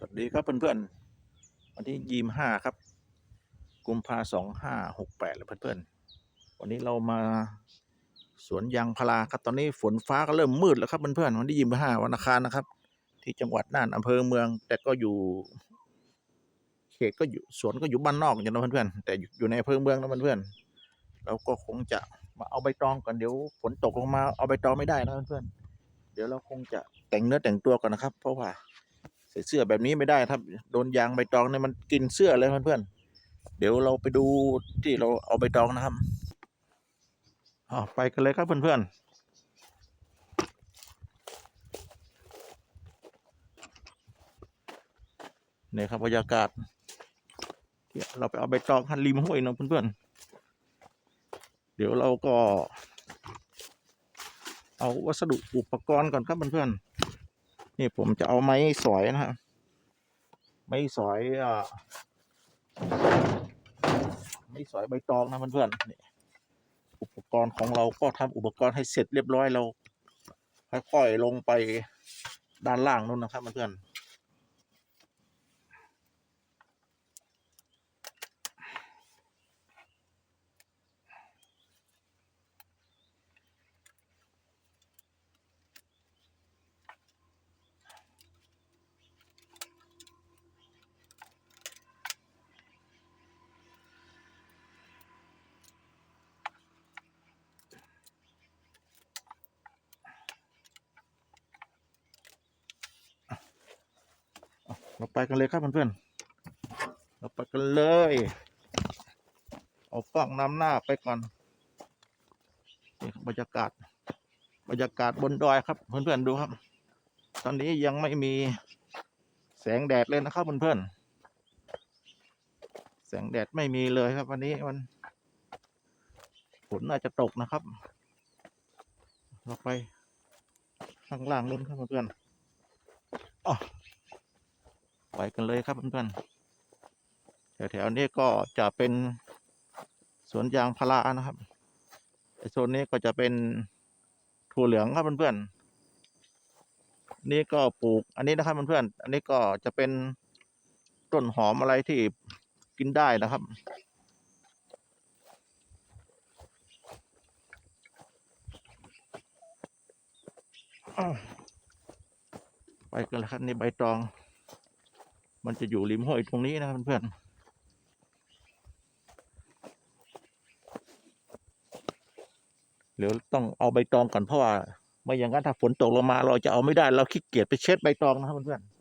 สวัสดีครับเพื่อนๆ วันที่ยี่ห้าครับ กุมภาสองห้าหกแปดแล้วเพื่อนๆ วันนี้เรามาสวนยางพาราครับ ตอนนี้ฝนฟ้าก็เริ่มมืดแล้วครับเพื่อนๆ วันที่ยี่ห้าวันอังคารนะครับ ที่จังหวัดน่านอำเภอเมือง แต่ก็อยู่ เขตก็อยู่สวนก็อยู่บ้านนอกอย่างนั้นเพื่อนๆ แต่อยู่อยู่ในอำเภอเมืองนะเพื่อนๆ เราก็คงจะมาเอาใบตองก่อนเดี๋ยวฝนตกลงมาเอาใบตองไม่ได้นะเพื่อนๆ เดี๋ยวเราคงจะแต่งเนื้อแต่งตัวก่อนนะครับ เพราะว่า ส่เสื้อแบบนี้ไม่ได้ครับโดนยางใบตองเนี่ยมันกินเสื้อเลยเพื่อนๆเดี๋ยวเราไปดูที่เราเอาใบตองนะครับอ๋อไปกันเลยครับเพื่อนๆนี่ครับบรรยากาศที่เราไปเอาใบตองหันริมห้วยเนาะเพื่อนๆ เดี๋ยวเราก็ เอาวัสดุอุปกรณ์ก่อนครับเพื่อนๆ นี่ผมจะเอาไม้สอยนะครับไม้สอยอ่าไม้สอยใบตองนะเพื่อนๆนี่อุปกรณ์ของเราก็ทำอุปกรณ์ให้เสร็จเรียบร้อยเราค่อยๆลงไปด้านล่างนู่นนะครับเพื่อนๆ เราไปกันเลยครับเพื่อนๆ เราไปกันเลย เอากล้องนำหน้าไปก่อนนี่บรรยากาศ บรรยากาศบนดอยครับเพื่อนๆดูครับ ตอนนี้ยังไม่มีแสงแดดเลยนะครับเพื่อนๆ แสงแดดไม่มีเลยครับ วันนี้มันฝนน่าจะตกนะครับ เราไปข้างล่างนู้นครับเพื่อนๆ ไปกันเลยครับเพื่อนๆแถวๆนี้ก็จะเป็นสวนยางพารานะครับโซนนี้ก็จะเป็นถั่วเหลืองครับเพื่อนๆนี่ก็ปลูกอันนี้นะครับเพื่อนๆอันนี้ก็จะเป็นต้นหอมอะไรที่กินได้นะครับไปกันแล้วครับนี่ใบตอง มันจะอยู่ริมห้วยตรงนี้นะเพื่อนๆเดี๋ยวต้องเอาใบตองก่อนเพราะว่าไม่อย่างนั้นถ้าฝนตกลงมาเราจะเอาไม่ได้ เราขี้เกียจไปเช็ดใบตองนะครับเพื่อนๆ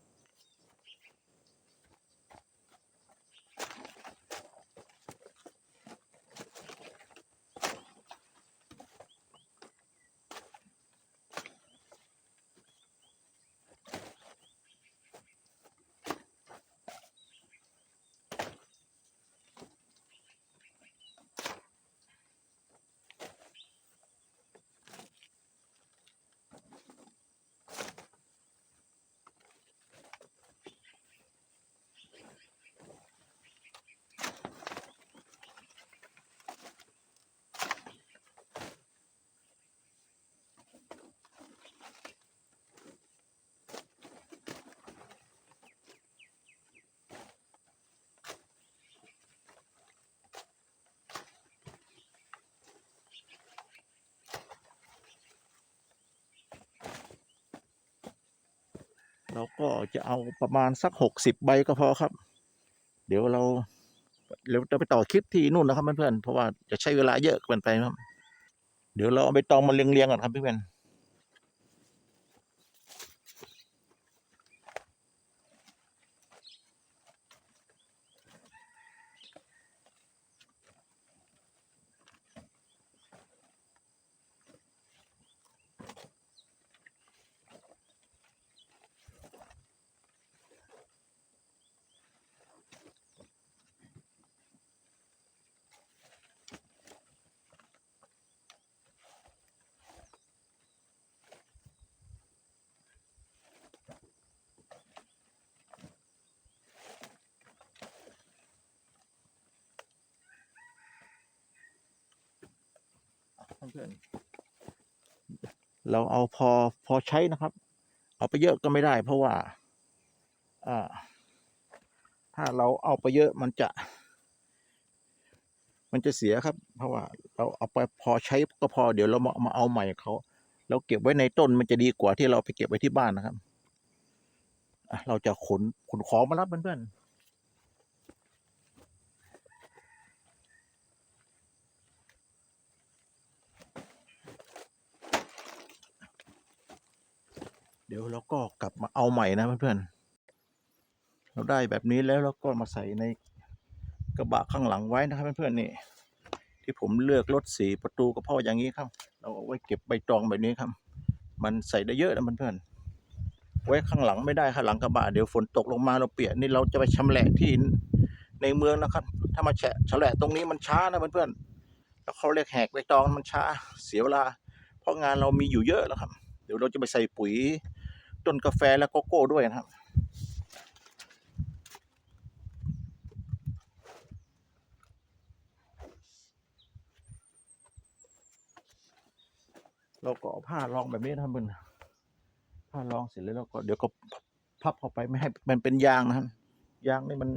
เราก็จะเอาประมาณสักหกสิบใบก็พอครับ เดี๋ยวเราเดี๋ยวจะไปต่อคลิปที่นู่นนะครับเพื่อนๆเพราะว่าจะใช้เวลาเยอะเกินไปครับ เดี๋ยวเราเอาไปตองมาเรียงๆก่อนครับเพื่อนๆ เพื่อนเราเอาพอพอใช้นะครับ เอาไปเยอะก็ไม่ได้ เพราะว่าอ่าถ้าเราเอาไปเยอะมันจะ มันจะเสียครับ เพราะว่าเราเอาไปพอใช้ก็พอเดี๋ยวเรามามาเอาใหม่เขาเราเก็บไว้ในต้นมันจะดีกว่าที่เราไปเก็บไว้ที่บ้านนะครับเราจะขนขนของมารับเพื่อนๆ เดี๋ยวเราก็กลับมาเอาใหม่นะเพื่อนๆเราได้แบบนี้แล้วเราก็มาใส่ในกระบะข้างหลังไว้นะครับเพื่อนๆนี่ ที่ผมเลือกรถสีประตูก็เพาะอย่างนี้ครับ เราเอาไว้เก็บใบตองแบบนี้ครับ มันใส่ได้เยอะนะเพื่อนๆไว้ข้างหลังไม่ได้ข้างหลังกระบะเดี๋ยวฝนตกลงมาเราเปียกนี่เราจะไปชำแหละที่ในเมืองนะครับ ถ้ามาแฉะชำแหละตรงนี้มันช้านะเพื่อนๆแล้วเขาเรียกแหกใบตองมันช้าเสียเวลา เพราะงานเรามีอยู่เยอะแล้วครับ เดี๋ยวเราจะไปใส่ปุ๋ย ต้นกาแฟและโกโก้ด้วยนะครับ เราก็ผ้ารองแบบนี้นะครับมันผ้ารองเสร็จแล้วเราก็เดี๋ยวก็พับเข้าไปไม่ให้มันเป็นยางนะครับยางนี่มัน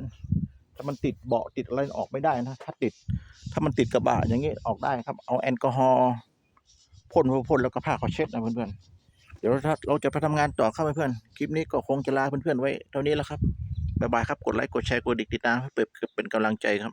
ถ้ามันติดเบาะติดอะไรออกไม่ได้นะ ถ้าติด ถ้ามันติดกระบะอย่างนี้ออกได้ครับ เอาแอลกอฮอล์พ่นพ่นแล้วก็ผ้าเขาเช็ดนะเพื่อนๆ เดี๋ยวเราจะไปทำงานต่อครับเพื่อนๆคลิปนี้ก็คงจะลาเพื่อนๆไว้เท่านี้แล้วครับบ๊ายบายครับกดไลค์กดแชร์กดติดตามเพื่อเป็นกำลังใจครับ